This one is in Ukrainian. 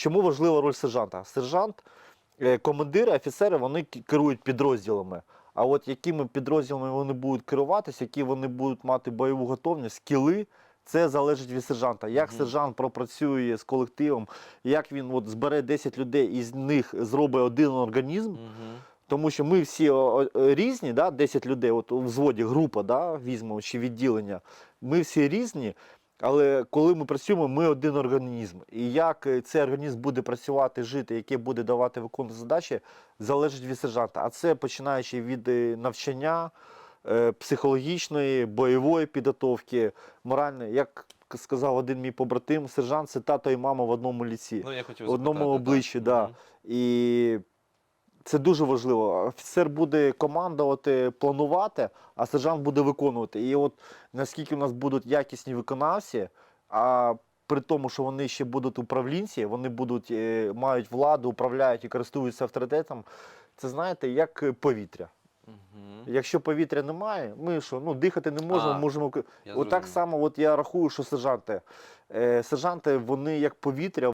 чому важлива роль сержанта? Сержант, е, командири, офіцери вони керують підрозділами. А от якими підрозділами вони будуть керуватися, які вони будуть мати бойову готовність, скіли, це залежить від сержанта. Як Мгм. сержант пропрацює з колективом, як він от збере 10 людей і з них зробить один організм, Мгм. тому що ми всі різні, да, 10 людей, от у взводі група, да, візьмемо чи відділення. Ми всі різні, але коли ми працюємо, ми один організм. І як е, цей організм буде працювати, жити, яке буде давати виконувати задачі, залежить від сержанта. А це починаючи від е, навчання, е, психологічної, бойової підготовки, моральної. Як сказав один мій побратим, сержант це тато і мама в одному ліці Ну, я хотів в одному запитати, обличчі, так. да. Мгм. І це дуже важливо. Офіцер буде командувати, планувати, а сержант буде виконувати. І от наскільки у нас будуть якісні виконавці, а при тому, що вони ще будуть управлінці, вони будуть, е, мають владу, управляють і користуються авторитетом, це знаєте, як повітря. Мгм. Якщо повітря немає, ми що, ну дихати не можемо, А, можемо. Я От так зрозумів. само, от я рахую, що сержанти. Е, сержанти, вони як повітря,